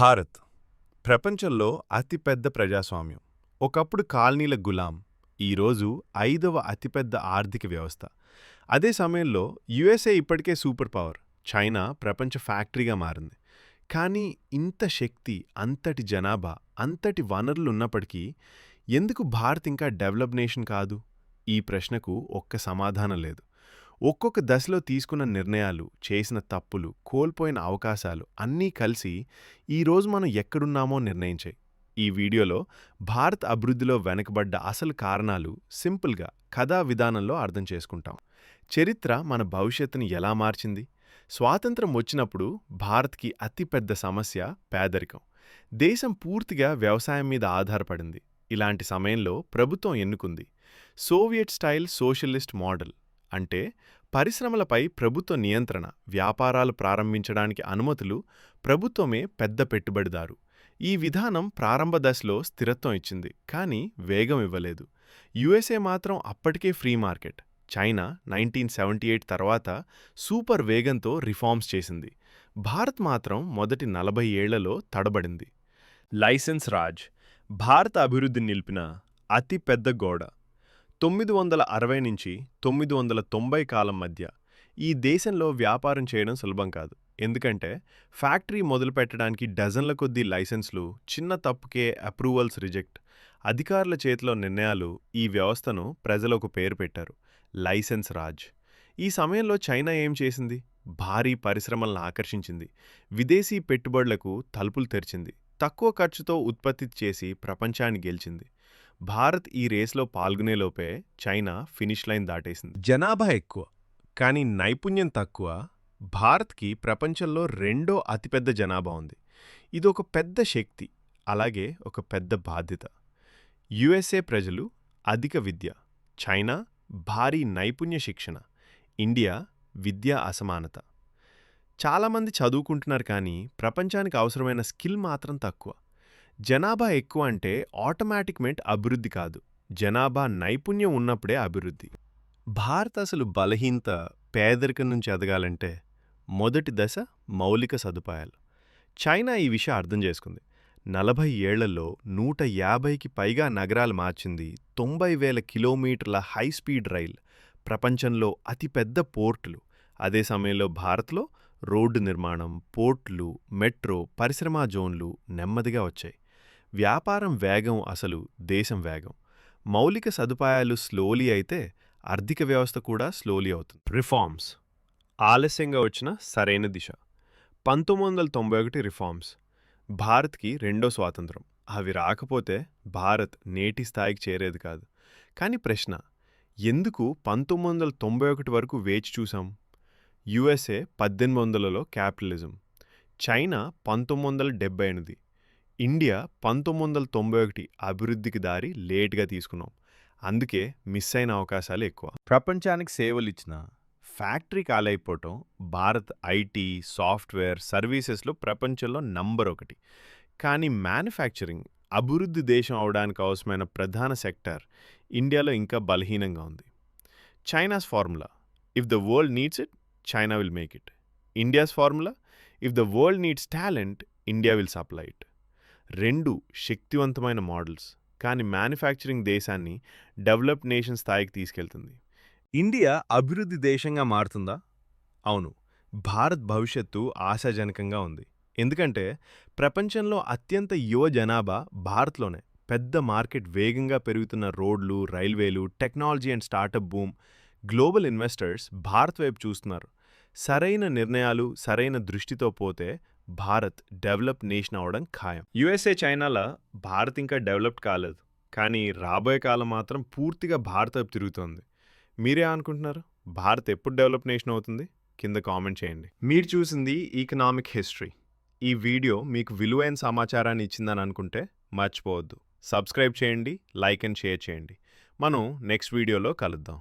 భారత్ ప్రపంచంలో అతిపెద్ద ప్రజాస్వామ్యం. ఒకప్పుడు కాలనీల గులాం ఈరోజు ఐదవ అతిపెద్ద ఆర్థిక వ్యవస్థ. అదే సమయంలో యుఎస్ఏ ఇప్పటికే సూపర్ పవర్ చైనా ప్రపంచ ఫ్యాక్టరీగా మారింది. కానీ ఇంత శక్తి అంతటి జనాభా అంతటి వనరులు ఉన్నప్పటికీ ఎందుకు భారత్ ఇంకా డెవలప్ నేషన్ కాదు? ఈ ప్రశ్నకు ఒక్క సమాధానం లేదు. ఒక్కొక్క దశలో తీసుకున్న నిర్ణయాలు చేసిన తప్పులు కోల్పోయిన అవకాశాలు అన్నీ కలిసి ఈరోజు మనం ఎక్కడున్నామో నిర్ణయించాయి. ఈ వీడియోలో భారత్ అభివృద్ధిలో వెనకబడ్డ అసలు కారణాలు సింపుల్గా కథా విధానంలో అర్థం చేసుకుంటాం. చరిత్ర మన భవిష్యత్తుని ఎలా మార్చింది? స్వాతంత్రం వచ్చినప్పుడు భారత్కి అతిపెద్ద సమస్య పేదరికం. దేశం పూర్తిగా వ్యవసాయం మీద ఆధారపడింది. ఇలాంటి సమయంలో ప్రభుత్వం ఎన్నుకుంది. Soviet style socialist model. అంటే పరిశ్రమలపై ప్రభుత్వ నియంత్రణ వ్యాపారాలు ప్రారంభించడానికి అనుమతులు ప్రభుత్వమే పెద్ద పెట్టుబడిదారు. ఈ విధానం ప్రారంభ దశలో స్థిరత్వం ఇచ్చింది కానీ వేగం ఇవ్వలేదు. యుఎస్ఏ మాత్రం అప్పటికే free market China nineteen seventy eight తర్వాత సూపర్ వేగంతో రిఫార్మ్స్ చేసింది. భారత్ మాత్రం మొదటి నలభై ఏళ్ళలో తడబడింది. లైసెన్స్ రాజ్ భారత అభివృద్ధి నిలిపిన అతి పెద్ద గోడ. తొమ్మిది వందల అరవై నుంచి తొమ్మిది వందల తొంభై కాలం మధ్య ఈ దేశంలో వ్యాపారం చేయడం సులభం కాదు. ఎందుకంటే ఫ్యాక్టరీ మొదలుపెట్టడానికి డజన్ల కొద్దీ లైసెన్స్లు చిన్న తప్పుకే అప్రూవల్స్ రిజెక్ట్ అధికారుల చేతిలో నిర్ణయాలు ఈ వ్యవస్థను ప్రజలకు పేరు పెట్టారు. లైసెన్స్ రాజ్. ఈ సమయంలో చైనా ఏం చేసింది? భారీ పరిశ్రమలను ఆకర్షించింది. విదేశీ పెట్టుబడులకు తలుపులు తెరిచింది. తక్కువ ఖర్చుతో ఉత్పత్తి చేసి ప్రపంచాన్ని గెలిచింది. భారత్ ఈ రేస్లో పాల్గొనేలోపే చైనా ఫినిష్ లైన్ దాటేసింది. జనాభా ఎక్కువ కానీ నైపుణ్యం తక్కువ భారత్కి ప్రపంచంలో రెండో అతిపెద్ద జనాభా ఉంది. ఇది ఒక పెద్ద శక్తి అలాగే ఒక పెద్ద బాధ్యత. యుఎస్ఏ ప్రజలు అధిక విద్య చైనా భారీ నైపుణ్య శిక్షణ ఇండియా విద్యా అసమానత. చాలామంది చదువుకుంటున్నారు కానీ ప్రపంచానికి అవసరమైన స్కిల్ మాత్రం తక్కువ. జనాభా ఎక్కువ అంటే ఆటోమేటిక్ మెంట్ అభివృద్ధి కాదు. జనాభా నైపుణ్యం ఉన్నప్పుడే అభివృద్ధి. భారత అసలు బలహీనత పేదరికం నుంచి ఎదగాలంటే మొదటి దశ మౌలిక సదుపాయాలు. చైనా ఈ విషయం అర్థం చేసుకుంది. నలభై ఏళ్ళలో నూట యాభైకి పైగా నగరాలు మార్చింది తొంభై వేల కిలోమీటర్ల హై స్పీడ్ రైల్. ప్రపంచంలో అతిపెద్ద పోర్టులు. అదే సమయంలో భారత్లో రోడ్డు నిర్మాణం పోర్టులు మెట్రో పరిశ్రమా జోన్లు నెమ్మదిగా వచ్చాయి. వ్యాపారం వేగం అసలు దేశం వేగం. మౌలిక సదుపాయాలు స్లోలీ అయితే ఆర్థిక వ్యవస్థ కూడా స్లోలీ అవుతుంది. రిఫార్మ్స్. ఆలస్యంగా వచ్చిన సరైన దిశ. పంతొమ్మిది వందల తొంభై ఒకటి రిఫార్మ్స్. భారత్కి రెండో స్వాతంత్రం. అవి రాకపోతే భారత్ నేటి స్థాయికి చేరేది కాదు. కానీ ప్రశ్న ఎందుకు పంతొమ్మిది వందల తొంభై ఒకటి వరకు వేచి చూసాం? యుఎస్ఏ పద్దెనిమిది వందలలో క్యాపిటలిజం. చైనా పంతొమ్మిది వందల డెబ్బై ఎనిమిది. ఇండియా పంతొమ్మిది వందల తొంభై ఒకటి అభివృద్ధికి దారి లేట్గా తీసుకున్నాం. అందుకే మిస్ అయిన అవకాశాలు ఎక్కువ. ప్రపంచానికి సేవలు ఇచ్చిన ఫ్యాక్టరీ కాలైపోవటం భారత్ ఐటీ సాఫ్ట్వేర్ సర్వీసెస్లో ప్రపంచంలో నంబర్ ఒకటి. కానీ మ్యానుఫ్యాక్చరింగ్ అభివృద్ధి దేశం అవడానికి అవసరమైన ప్రధాన సెక్టార్ ఇండియాలో ఇంకా బలహీనంగా ఉంది. China's formula if the world needs it China will make it India's formula if the world needs talent India will supply it రెండు శక్తివంతమైన మోడల్స్ కానీ మ్యానుఫ్యాక్చరింగ్ దేశాన్ని డెవలప్డ్ నేషన్ స్థాయికి తీసుకెళ్తుంది. ఇండియా అభివృద్ధి దేశంగా మారుతుందా? అవును భారత్ భవిష్యత్తు ఆశాజనకంగా ఉంది. ఎందుకంటే ప్రపంచంలో అత్యంత యువ జనాభా భారత్లోనే. పెద్ద మార్కెట్ వేగంగా పెరుగుతున్న రోడ్లు రైల్వేలు technology and startup boom global investors Bharat వైపు చూస్తున్నారు. సరైన నిర్ణయాలు సరైన దృష్టితో పోతే భారత్ డెవలప్ నేషన్ అవడం ఖాయం. యుఎస్ఏ చైనాల భారత్ ఇంకా డెవలప్డ్ కాలేదు. కానీ రాబోయే కాలం మాత్రం పూర్తిగా భారత్ వైపు తిరుగుతోంది. మీరే అనుకుంటున్నారు? భారత్ ఎప్పుడు డెవలప్ నేషన్ అవుతుంది? కింద కామెంట్ చేయండి. మీరు చూసింది ఈకనామిక్ హిస్టరీ ఈ వీడియో మీకు విలువైన సమాచారాన్ని ఇచ్చిందని అనుకుంటే మర్చిపోవద్దు. సబ్స్క్రైబ్ చేయండి లైక్ అండ్ షేర్ చేయండి. మనం నెక్స్ట్ వీడియోలో కలుద్దాం.